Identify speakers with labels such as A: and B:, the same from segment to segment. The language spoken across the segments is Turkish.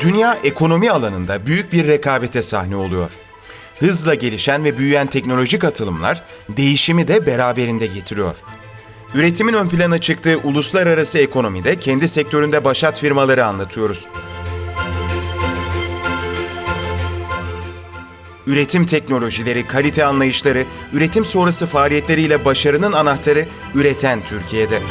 A: Dünya ekonomi alanında büyük bir rekabete sahne oluyor. Hızla gelişen ve büyüyen teknolojik atılımlar değişimi de beraberinde getiriyor. Üretimin ön plana çıktığı uluslararası ekonomide kendi sektöründe başat firmaları anlatıyoruz. Üretim teknolojileri, kalite anlayışları, üretim sonrası faaliyetleriyle başarının anahtarı üreten Türkiye'de.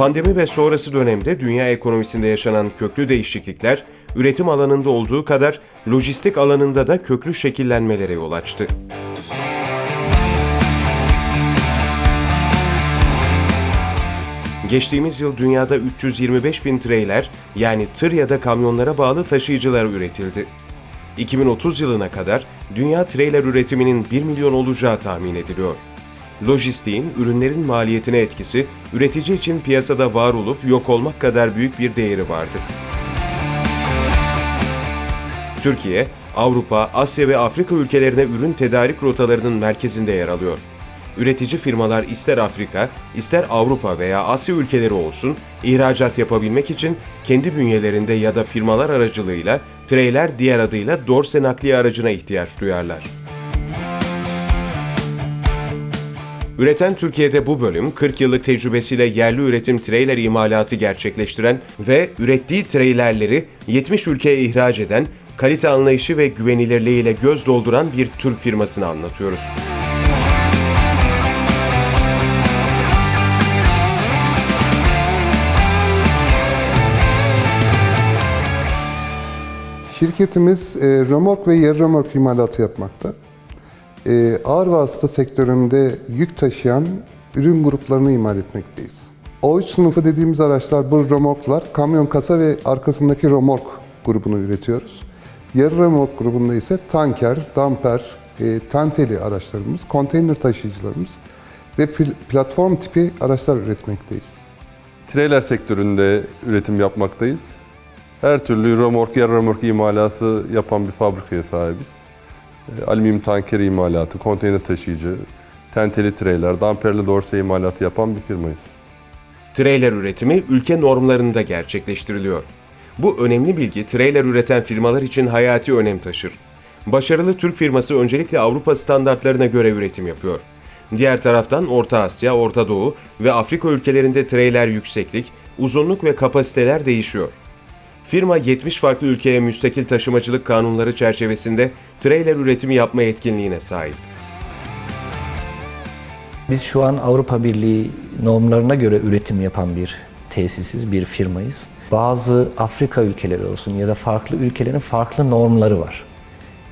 A: Pandemi ve sonrası dönemde dünya ekonomisinde yaşanan köklü değişiklikler, üretim alanında olduğu kadar lojistik alanında da köklü şekillenmelere yol açtı. Geçtiğimiz yıl dünyada 325 bin treyler yani tır ya da kamyonlara bağlı taşıyıcılar üretildi. 2030 yılına kadar dünya treyler üretiminin 1 milyon olacağı tahmin ediliyor. Lojistiğin ürünlerin maliyetine etkisi, üretici için piyasada var olup yok olmak kadar büyük bir değeri vardır. Türkiye, Avrupa, Asya ve Afrika ülkelerine ürün tedarik rotalarının merkezinde yer alıyor. Üretici firmalar ister Afrika, ister Avrupa veya Asya ülkeleri olsun, ihracat yapabilmek için kendi bünyelerinde ya da firmalar aracılığıyla treyler diğer adıyla dorse nakliye aracına ihtiyaç duyarlar. Üreten Türkiye'de bu bölüm 40 yıllık tecrübesiyle yerli üretim treyler imalatı gerçekleştiren ve ürettiği treylerleri 70 ülkeye ihraç eden, kalite anlayışı ve güvenilirliğiyle göz dolduran bir Türk firmasını anlatıyoruz.
B: Şirketimiz e, römork ve yarı römork imalatı yapmakta. E, ağır vasıta sektöründe yük taşıyan ürün gruplarını imal etmekteyiz. O3 sınıfı dediğimiz araçlar bu römorklar, kamyon kasa ve arkasındaki römork grubunu üretiyoruz. Yarı römork grubunda ise tanker, damper, e, tanteli araçlarımız, konteyner taşıyıcılarımız ve pl- platform tipi araçlar üretmekteyiz.
C: Trailer sektöründe üretim yapmaktayız. Her türlü römork, yarı römork imalatı yapan bir fabrikaya sahibiz. Alüminyum tanker imalatı, konteyner taşıyıcı, tenteli trailer, damperli dorse imalatı yapan bir firmayız.
A: Treyler üretimi ülke normlarında gerçekleştiriliyor. Bu önemli bilgi treyler üreten firmalar için hayati önem taşır. Başarılı Türk firması öncelikle Avrupa standartlarına göre üretim yapıyor. Diğer taraftan Orta Asya, Orta Doğu ve Afrika ülkelerinde treyler yükseklik, uzunluk ve kapasiteler değişiyor. Firma 70 farklı ülkeye müstakil taşımacılık kanunları çerçevesinde treyler üretimi yapma yetkinliğine sahip.
D: Biz şu an Avrupa Birliği normlarına göre üretim yapan bir tesisiz, bir firmayız. Bazı Afrika ülkeleri olsun ya da farklı ülkelerin farklı normları var.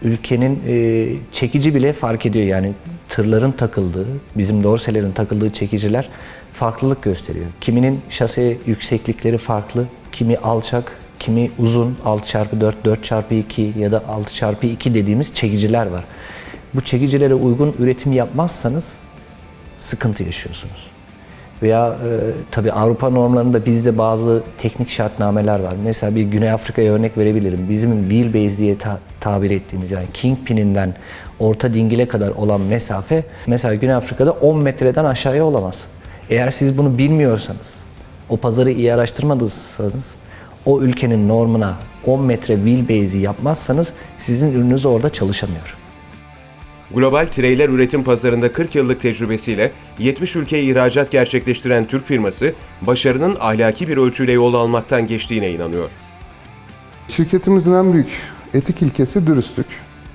D: Ülkenin e, çekici bile fark ediyor yani tırların takıldığı, bizim dorselerin takıldığı çekiciler farklılık gösteriyor. Kiminin şase yükseklikleri farklı, kimi alçak, kimi uzun 6x4, 4x2 ya da 6x2 dediğimiz çekiciler var. Bu çekicilere uygun üretim yapmazsanız sıkıntı yaşıyorsunuz. Veya e, tabii Avrupa normlarında bizde bazı teknik şartnameler var. Mesela bir Güney Afrika'ya örnek verebilirim. Bizim wheelbase diye ta- tabir ettiğimiz yani kingpininden orta dingile kadar olan mesafe mesela Güney Afrika'da 10 metreden aşağıya olamaz. Eğer siz bunu bilmiyorsanız, o pazarı iyi araştırmadıysanız, o ülkenin normuna 10 metre wheelbase'i yapmazsanız sizin ürününüz orada çalışamıyor.
A: Global treyler üretim pazarında 40 yıllık tecrübesiyle 70 ülkeye ihracat gerçekleştiren Türk firması, başarının ahlaki bir ölçüyle yol almaktan geçtiğine inanıyor.
B: Şirketimizin en büyük etik ilkesi dürüstlük.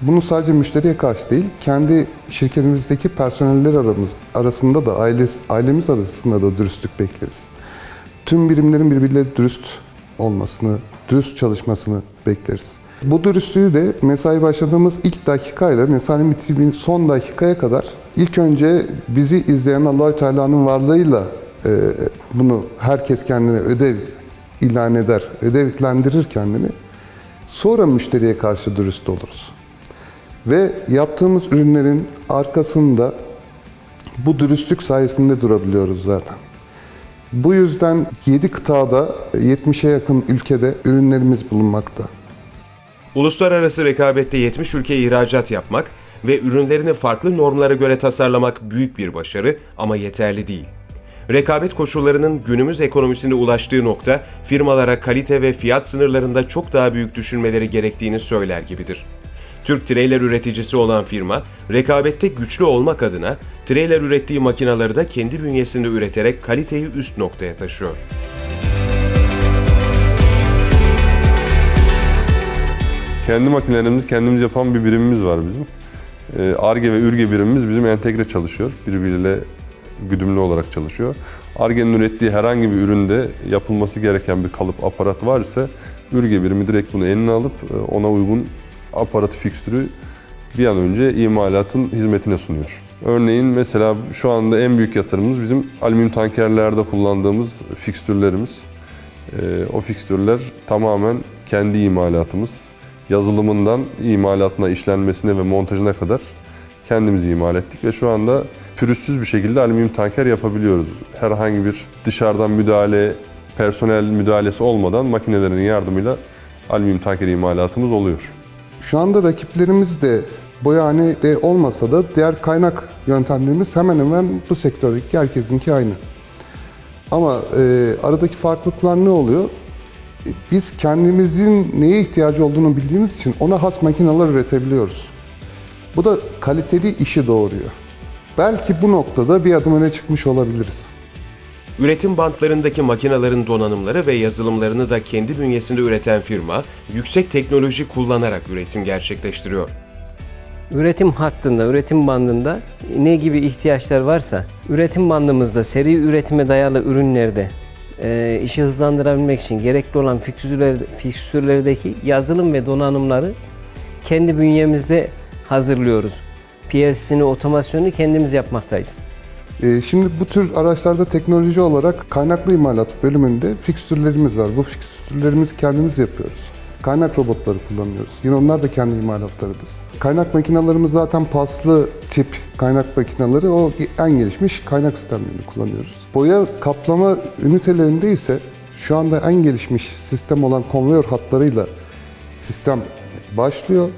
B: Bunu sadece müşteriye karşı değil, kendi şirketimizdeki personeller aramız, arasında da, aile, ailemiz arasında da dürüstlük bekleriz. Tüm birimlerin birbiriyle dürüst olmasını, dürüst çalışmasını bekleriz. Bu dürüstlüğü de mesai başladığımız ilk dakikayla mesai bitiminin son dakikaya kadar ilk önce bizi izleyen Allahü Teala'nın varlığıyla e, bunu herkes kendine ödev ilan eder, ödevlendirir kendini. Sonra müşteriye karşı dürüst oluruz. Ve yaptığımız ürünlerin arkasında bu dürüstlük sayesinde durabiliyoruz zaten. Bu yüzden 7 kıtada 70'e yakın ülkede ürünlerimiz bulunmakta.
A: Uluslararası rekabette 70 ülkeye ihracat yapmak ve ürünlerini farklı normlara göre tasarlamak büyük bir başarı ama yeterli değil. Rekabet koşullarının günümüz ekonomisinde ulaştığı nokta firmalara kalite ve fiyat sınırlarında çok daha büyük düşünmeleri gerektiğini söyler gibidir. Türk trailer üreticisi olan firma, rekabette güçlü olmak adına trailer ürettiği makinaları da kendi bünyesinde üreterek kaliteyi üst noktaya taşıyor.
C: Kendi makinelerimizi kendimiz yapan bir birimimiz var bizim. Ee, ARGE ve ÜRGE birimimiz bizim entegre çalışıyor. Birbiriyle güdümlü olarak çalışıyor. ARGE'nin ürettiği herhangi bir üründe yapılması gereken bir kalıp aparat var ise ÜRGE birimi direkt bunu eline alıp e, ona uygun aparatı fikstürü bir an önce imalatın hizmetine sunuyor. Örneğin mesela şu anda en büyük yatırımımız bizim alüminyum tankerlerde kullandığımız fikstürlerimiz. Ee, o fikstürler tamamen kendi imalatımız. Yazılımından imalatına, işlenmesine ve montajına kadar kendimiz imal ettik ve şu anda pürüzsüz bir şekilde alüminyum tanker yapabiliyoruz. Herhangi bir dışarıdan müdahale, personel müdahalesi olmadan makinelerin yardımıyla alüminyum tanker imalatımız oluyor.
B: Şu anda rakiplerimiz de boyahanede olmasa da diğer kaynak yöntemlerimiz hemen hemen bu sektördeki herkesinki aynı. Ama e, aradaki farklılıklar ne oluyor? Biz kendimizin neye ihtiyacı olduğunu bildiğimiz için ona has makineler üretebiliyoruz. Bu da kaliteli işi doğuruyor. Belki bu noktada bir adım öne çıkmış olabiliriz.
A: Üretim bantlarındaki makinelerin donanımları ve yazılımlarını da kendi bünyesinde üreten firma, yüksek teknoloji kullanarak üretim gerçekleştiriyor.
E: Üretim hattında, üretim bandında ne gibi ihtiyaçlar varsa üretim bandımızda seri üretime dayalı ürünlerde e, işi hızlandırabilmek için gerekli olan fikstürler, fikstürlerdeki yazılım ve donanımları kendi bünyemizde hazırlıyoruz. PLC'sini, otomasyonu kendimiz yapmaktayız.
B: Ee, Şimdi bu tür araçlarda teknoloji olarak kaynaklı imalat bölümünde fikstürlerimiz var. Bu fikstürlerimizi kendimiz yapıyoruz. Kaynak robotları kullanıyoruz. Yine onlar da kendi imalatlarımız. Kaynak makinelerimiz zaten paslı tip kaynak makineleri. O en gelişmiş kaynak sistemlerini kullanıyoruz. Boya kaplama ünitelerinde ise şu anda en gelişmiş sistem olan konveyör hatlarıyla sistem başlıyor.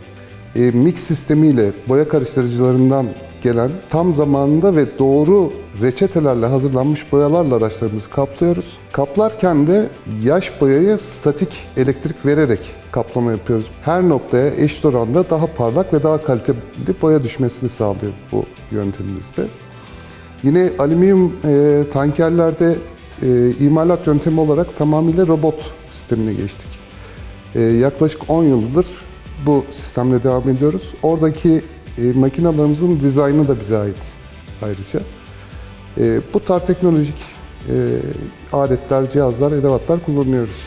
B: E, mix sistemiyle boya karıştırıcılarından gelen tam zamanında ve doğru reçetelerle hazırlanmış boyalarla araçlarımızı kaplıyoruz. Kaplarken de yaş boyayı statik elektrik vererek kaplama yapıyoruz. Her noktaya eşit oranda daha parlak ve daha kaliteli boya düşmesini sağlıyor bu yöntemimizde. Yine alüminyum e, tankerlerde e, imalat yöntemi olarak tamamıyla robot sistemine geçtik. E, yaklaşık 10 yıldır bu sistemle devam ediyoruz. Oradaki e, makinalarımızın dizaynı da bize ait ayrıca. E, bu tarz teknolojik e, aletler, cihazlar, edevatlar kullanıyoruz.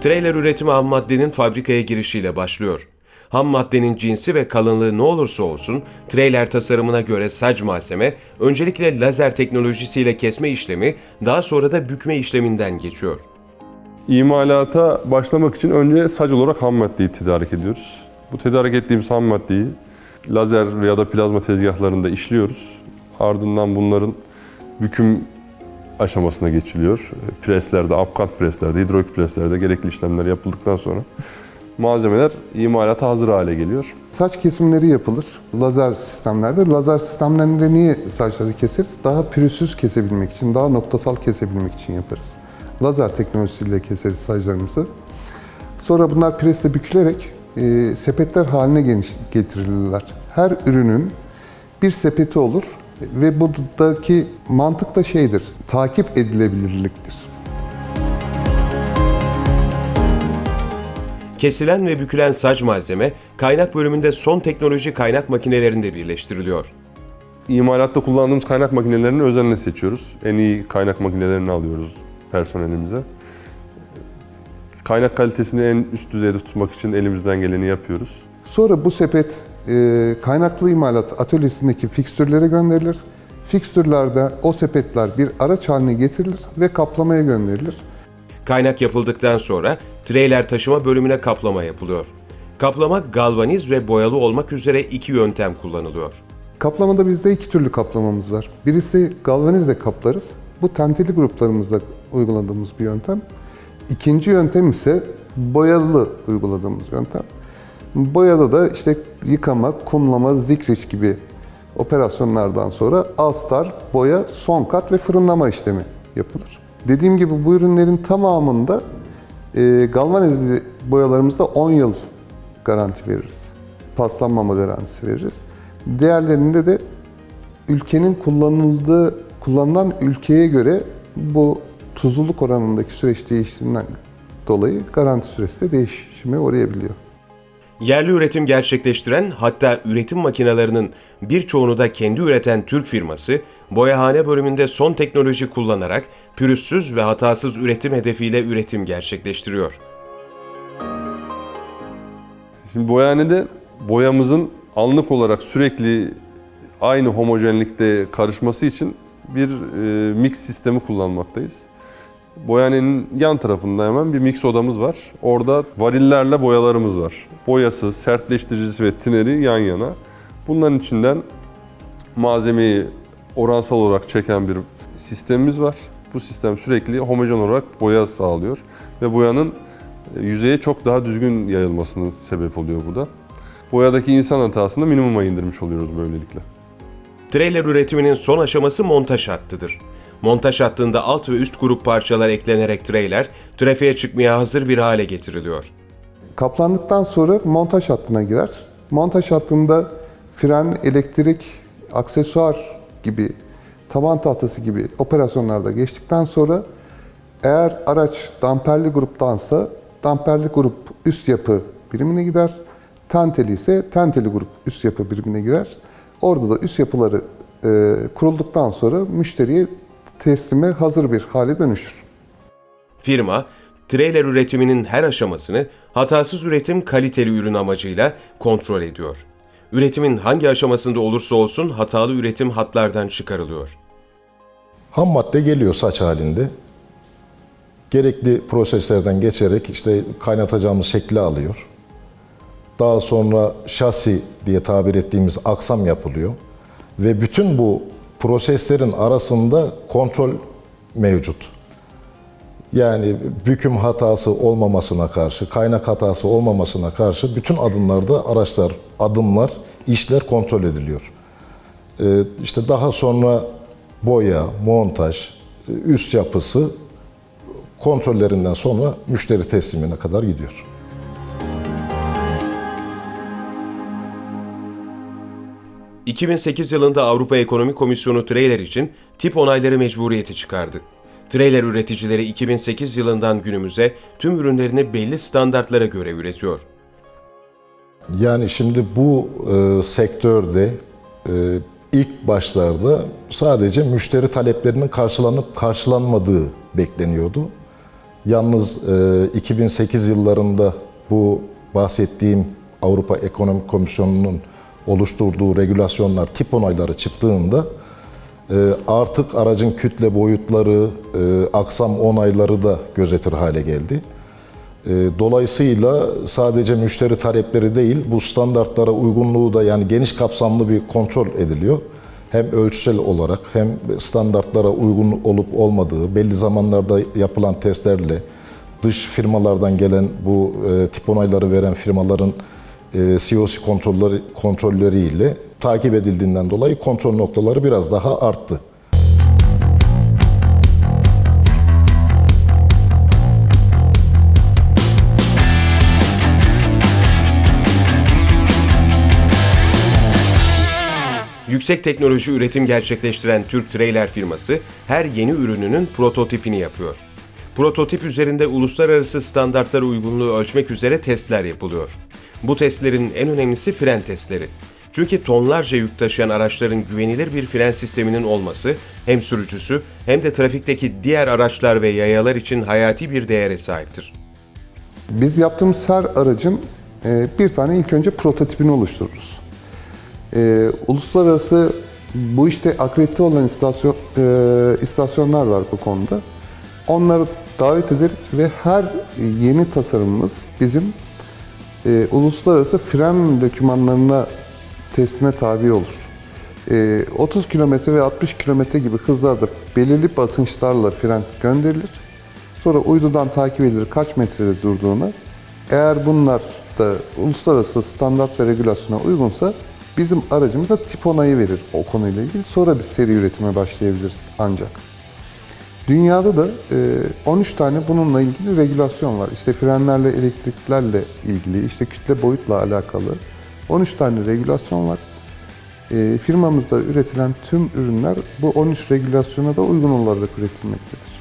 A: Trailer üretimi ham maddenin fabrikaya girişiyle başlıyor. Ham maddenin cinsi ve kalınlığı ne olursa olsun, trailer tasarımına göre sac malzeme öncelikle lazer teknolojisiyle kesme işlemi, daha sonra da bükme işleminden geçiyor.
C: İmalata başlamak için önce sac olarak ham maddeyi tedarik ediyoruz. Bu tedarik ettiğimiz ham maddeyi lazer ya da plazma tezgahlarında işliyoruz. Ardından bunların büküm aşamasına geçiliyor. Preslerde, apkant preslerde, hidrolik preslerde gerekli işlemler yapıldıktan sonra malzemeler imalata hazır hale geliyor.
B: Saç kesimleri yapılır lazer sistemlerde. Lazer sistemlerinde niye saçları keseriz? Daha pürüzsüz kesebilmek için, daha noktasal kesebilmek için yaparız. Lazer teknolojisiyle keseriz saçlarımızı. Sonra bunlar presle bükülerek e, sepetler haline geniş, getirilirler. Her ürünün bir sepeti olur ve buradaki mantık da şeydir, takip edilebilirliktir.
A: Kesilen ve bükülen sac malzeme, kaynak bölümünde son teknoloji kaynak makinelerinde birleştiriliyor.
C: İmalatta kullandığımız kaynak makinelerini özenle seçiyoruz. En iyi kaynak makinelerini alıyoruz personelimize. Kaynak kalitesini en üst düzeyde tutmak için elimizden geleni yapıyoruz.
B: Sonra bu sepet e, kaynaklı imalat atölyesindeki fikstürlere gönderilir. Fikstürlerde o sepetler bir araç haline getirilir ve kaplamaya gönderilir.
A: Kaynak yapıldıktan sonra trailer taşıma bölümüne kaplama yapılıyor. Kaplama galvaniz ve boyalı olmak üzere iki yöntem kullanılıyor.
B: Kaplamada bizde iki türlü kaplamamız var. Birisi galvanizle kaplarız. Bu tenteli gruplarımızda uyguladığımız bir yöntem. İkinci yöntem ise boyalı uyguladığımız yöntem. Boyada da işte yıkama, kumlama, zikriç gibi operasyonlardan sonra astar, boya, son kat ve fırınlama işlemi yapılır. Dediğim gibi bu ürünlerin tamamında e, galvanizli boyalarımızda 10 yıl garanti veririz. Paslanmama garantisi veririz. Diğerlerinde de ülkenin kullanıldığı, kullanılan ülkeye göre bu tuzluluk oranındaki süreç değiştiğinden dolayı garanti süresi de değişime uğrayabiliyor.
A: Yerli üretim gerçekleştiren hatta üretim makinelerinin birçoğunu da kendi üreten Türk firması, boyahane bölümünde son teknoloji kullanarak pürüzsüz ve hatasız üretim hedefiyle üretim gerçekleştiriyor.
C: Şimdi boyanede boyamızın anlık olarak sürekli aynı homojenlikte karışması için bir e, mix sistemi kullanmaktayız. Boyanenin yan tarafında hemen bir mix odamız var. Orada varillerle boyalarımız var. Boyası, sertleştiricisi ve tineri yan yana. Bunların içinden malzemeyi oransal olarak çeken bir sistemimiz var. Bu sistem sürekli homojen olarak boya sağlıyor ve boyanın e, yüzeye çok daha düzgün yayılmasının sebep oluyor bu da. Boyadaki insan hatasını minimuma indirmiş oluyoruz böylelikle.
A: Trailer üretiminin son aşaması montaj hattıdır. Montaj hattında alt ve üst grup parçalar eklenerek trailer, trafiğe çıkmaya hazır bir hale getiriliyor.
B: Kaplandıktan sonra montaj hattına girer. Montaj hattında fren, elektrik, aksesuar gibi, taban tahtası gibi operasyonlarda geçtikten sonra eğer araç damperli gruptansa damperli grup üst yapı birimine gider. Tenteli ise tenteli grup üst yapı birimine girer. Orada da üst yapıları e, kurulduktan sonra müşteriye teslime hazır bir hale dönüşür.
A: Firma, trailer üretiminin her aşamasını hatasız üretim kaliteli ürün amacıyla kontrol ediyor. Üretimin hangi aşamasında olursa olsun hatalı üretim hatlardan çıkarılıyor.
F: Ham madde geliyor saç halinde. Gerekli proseslerden geçerek işte kaynatacağımız şekli alıyor. Daha sonra şasi diye tabir ettiğimiz aksam yapılıyor. Ve bütün bu proseslerin arasında kontrol mevcut. Yani büküm hatası olmamasına karşı, kaynak hatası olmamasına karşı bütün adımlarda araçlar, adımlar, işler kontrol ediliyor. Ee, işte daha sonra boya, montaj, üst yapısı kontrollerinden sonra müşteri teslimine kadar gidiyor.
A: ...2008 yılında Avrupa Ekonomik Komisyonu trailer için tip onayları mecburiyeti çıkardı. Trailer üreticileri 2008 yılından günümüze tüm ürünlerini belli standartlara göre üretiyor.
F: Yani şimdi bu e, sektörde e, ilk başlarda sadece müşteri taleplerinin karşılanıp karşılanmadığı bekleniyordu. Yalnız e, 2008 yıllarında bu bahsettiğim Avrupa Ekonomik Komisyonu'nun oluşturduğu regülasyonlar, tip onayları çıktığında e, artık aracın kütle boyutları, e, aksam onayları da gözetir hale geldi. E, Dolayısıyla sadece müşteri talepleri değil, bu standartlara uygunluğu da yani geniş kapsamlı bir kontrol ediliyor. Hem ölçüsel olarak hem standartlara uygun olup olmadığı belli zamanlarda yapılan testlerle dış firmalardan gelen bu tip onayları veren firmaların COC kontrolleri, kontrolleriyle takip edildiğinden dolayı kontrol noktaları biraz daha arttı.
A: Yüksek teknoloji üretim gerçekleştiren Türk Trailer firması her yeni ürününün prototipini yapıyor. Prototip üzerinde uluslararası standartlara uygunluğu ölçmek üzere testler yapılıyor. Bu testlerin en önemlisi fren testleri. Çünkü tonlarca yük taşıyan araçların güvenilir bir fren sisteminin olması hem sürücüsü hem de trafikteki diğer araçlar ve yayalar için hayati bir değere sahiptir.
B: Biz yaptığımız her aracın e, bir tane ilk önce prototipini oluştururuz. E, uluslararası bu işte akredite olan istasyon, e, istasyonlar var bu konuda. Onları davet ederiz ve her yeni tasarımımız bizim e, uluslararası fren dokümanlarına teslime tabi olur. E, 30 kilometre ve 60 kilometre gibi hızlarda belirli basınçlarla fren gönderilir. Sonra uydudan takip edilir kaç metrede durduğunu. Eğer bunlar da uluslararası standart ve regülasyona uygunsa bizim aracımıza tip onayı verir o konuyla ilgili. Sonra biz seri üretime başlayabiliriz ancak. Dünyada da e, 13 tane bununla ilgili regülasyon var. İşte frenlerle, elektriklerle ilgili, işte kütle boyutla alakalı 13 tane regülasyon var. E, firmamızda üretilen tüm ürünler bu 13 regülasyona da uygun olarak üretilmektedir.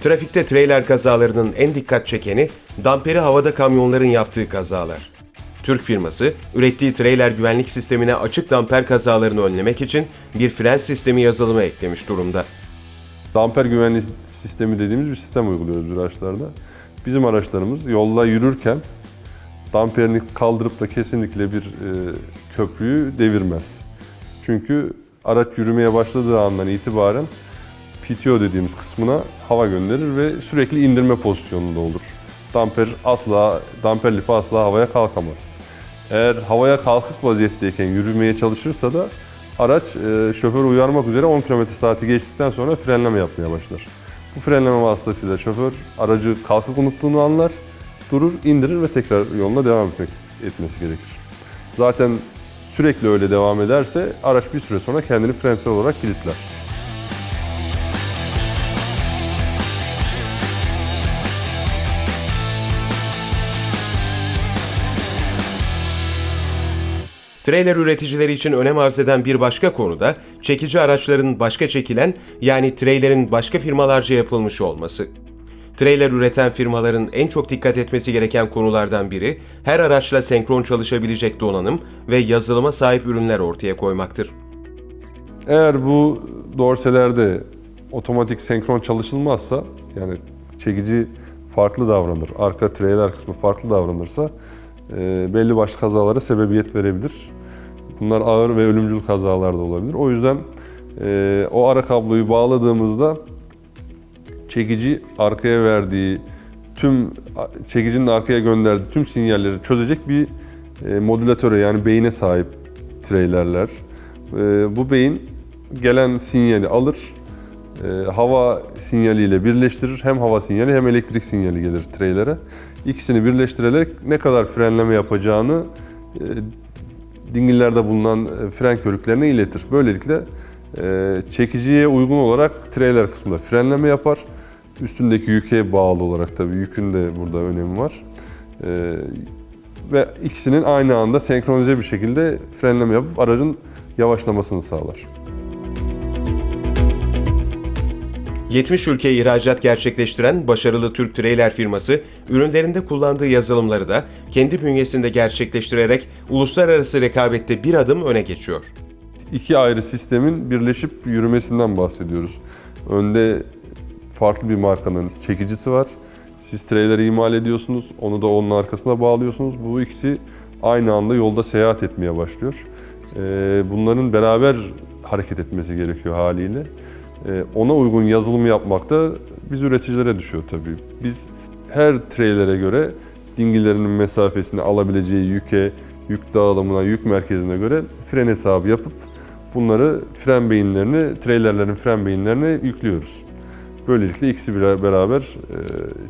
A: Trafikte trailer kazalarının en dikkat çekeni damperi havada kamyonların yaptığı kazalar. Türk firması, ürettiği trailer güvenlik sistemine açık damper kazalarını önlemek için bir fren sistemi yazılımı eklemiş durumda.
C: Damper güvenlik sistemi dediğimiz bir sistem uyguluyoruz bu araçlarda. Bizim araçlarımız yolda yürürken damperini kaldırıp da kesinlikle bir e, köprüyü devirmez. Çünkü araç yürümeye başladığı andan itibaren PTO dediğimiz kısmına hava gönderir ve sürekli indirme pozisyonunda olur. Damper asla, damper lifi asla havaya kalkamaz. Eğer havaya kalkık vaziyetteyken yürümeye çalışırsa da araç e, şoförü uyarmak üzere 10 km saati geçtikten sonra frenleme yapmaya başlar. Bu frenleme vasıtasıyla şoför aracı kalkık unuttuğunu anlar, durur, indirir ve tekrar yoluna devam etmesi gerekir. Zaten sürekli öyle devam ederse araç bir süre sonra kendini frensel olarak kilitler.
A: Trailer üreticileri için önem arz eden bir başka konu da çekici araçların başka çekilen yani trailerin başka firmalarca yapılmış olması. Trailer üreten firmaların en çok dikkat etmesi gereken konulardan biri her araçla senkron çalışabilecek donanım ve yazılıma sahip ürünler ortaya koymaktır.
C: Eğer bu dorselerde otomatik senkron çalışılmazsa yani çekici farklı davranır, arka trailer kısmı farklı davranırsa e, belli başlı kazalara sebebiyet verebilir. Bunlar ağır ve ölümcül kazalar da olabilir. O yüzden e, o ara kabloyu bağladığımızda çekici arkaya verdiği tüm çekicinin arkaya gönderdiği tüm sinyalleri çözecek bir e, modülatöre yani beyine sahip trailerler. E, bu beyin gelen sinyali alır, e, hava sinyaliyle birleştirir. Hem hava sinyali hem elektrik sinyali gelir trailere. İkisini birleştirerek ne kadar frenleme yapacağını e, dingillerde bulunan e, fren körüklerine iletir. Böylelikle e, çekiciye uygun olarak trailer kısmında frenleme yapar. Üstündeki yüke bağlı olarak tabii yükün de burada önemi var. E, ve ikisinin aynı anda senkronize bir şekilde frenleme yapıp aracın yavaşlamasını sağlar.
A: 70 ülkeye ihracat gerçekleştiren başarılı Türk trailer firması, ürünlerinde kullandığı yazılımları da kendi bünyesinde gerçekleştirerek uluslararası rekabette bir adım öne geçiyor.
C: İki ayrı sistemin birleşip yürümesinden bahsediyoruz. Önde farklı bir markanın çekicisi var. Siz trailer'i imal ediyorsunuz, onu da onun arkasına bağlıyorsunuz. Bu ikisi aynı anda yolda seyahat etmeye başlıyor. Ee, Bunların beraber hareket etmesi gerekiyor haliyle. Ee, Ona uygun yazılım yapmak da biz üreticilere düşüyor tabii. Biz her trailer'e göre dingillerinin mesafesini alabileceği yüke, yük dağılımına, yük merkezine göre fren hesabı yapıp bunları fren beyinlerini, trailerlerin fren beyinlerine yüklüyoruz. Böylelikle ikisi beraber e,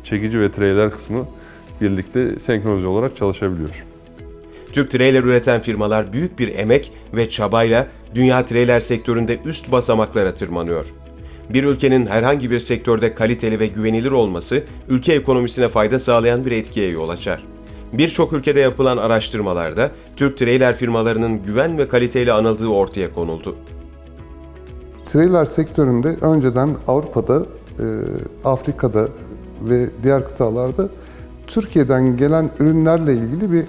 C: çekici ve trailer kısmı birlikte senkronize olarak çalışabiliyor.
A: Türk trailer üreten firmalar büyük bir emek ve çabayla dünya trailer sektöründe üst basamaklara tırmanıyor. Bir ülkenin herhangi bir sektörde kaliteli ve güvenilir olması ülke ekonomisine fayda sağlayan bir etkiye yol açar. Birçok ülkede yapılan araştırmalarda Türk trailer firmalarının güven ve kaliteyle anıldığı ortaya konuldu.
B: Trailer sektöründe önceden Avrupa'da, e, Afrika'da ve diğer kıtalarda Türkiye'den gelen ürünlerle ilgili bir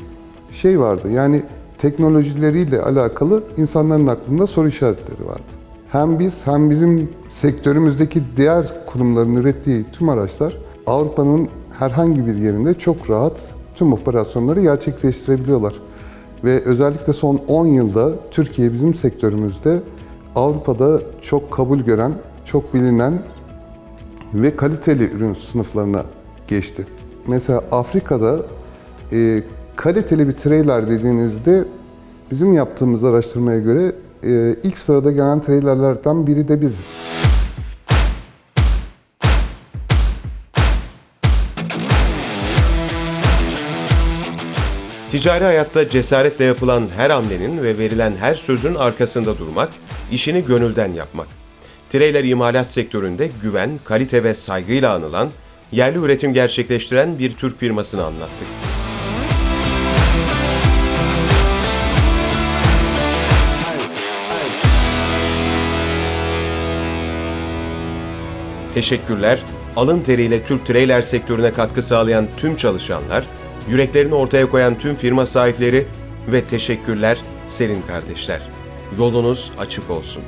B: şey vardı. Yani teknolojileriyle alakalı insanların aklında soru işaretleri vardı. Hem biz hem bizim sektörümüzdeki diğer kurumların ürettiği tüm araçlar Avrupa'nın herhangi bir yerinde çok rahat tüm operasyonları gerçekleştirebiliyorlar. Ve özellikle son 10 yılda Türkiye bizim sektörümüzde Avrupa'da çok kabul gören, çok bilinen ve kaliteli ürün sınıflarına geçti. Mesela Afrika'da e, kaliteli bir trailer dediğinizde bizim yaptığımız araştırmaya göre e, ilk sırada gelen trailerlerden biri de biziz.
A: Ticari hayatta cesaretle yapılan her hamlenin ve verilen her sözün arkasında durmak, işini gönülden yapmak. Trailer imalat sektöründe güven, kalite ve saygıyla anılan, yerli üretim gerçekleştiren bir Türk firmasını anlattık. Teşekkürler, alın teriyle Türk trailer sektörüne katkı sağlayan tüm çalışanlar, yüreklerini ortaya koyan tüm firma sahipleri ve teşekkürler Serin kardeşler. Yolunuz açık olsun.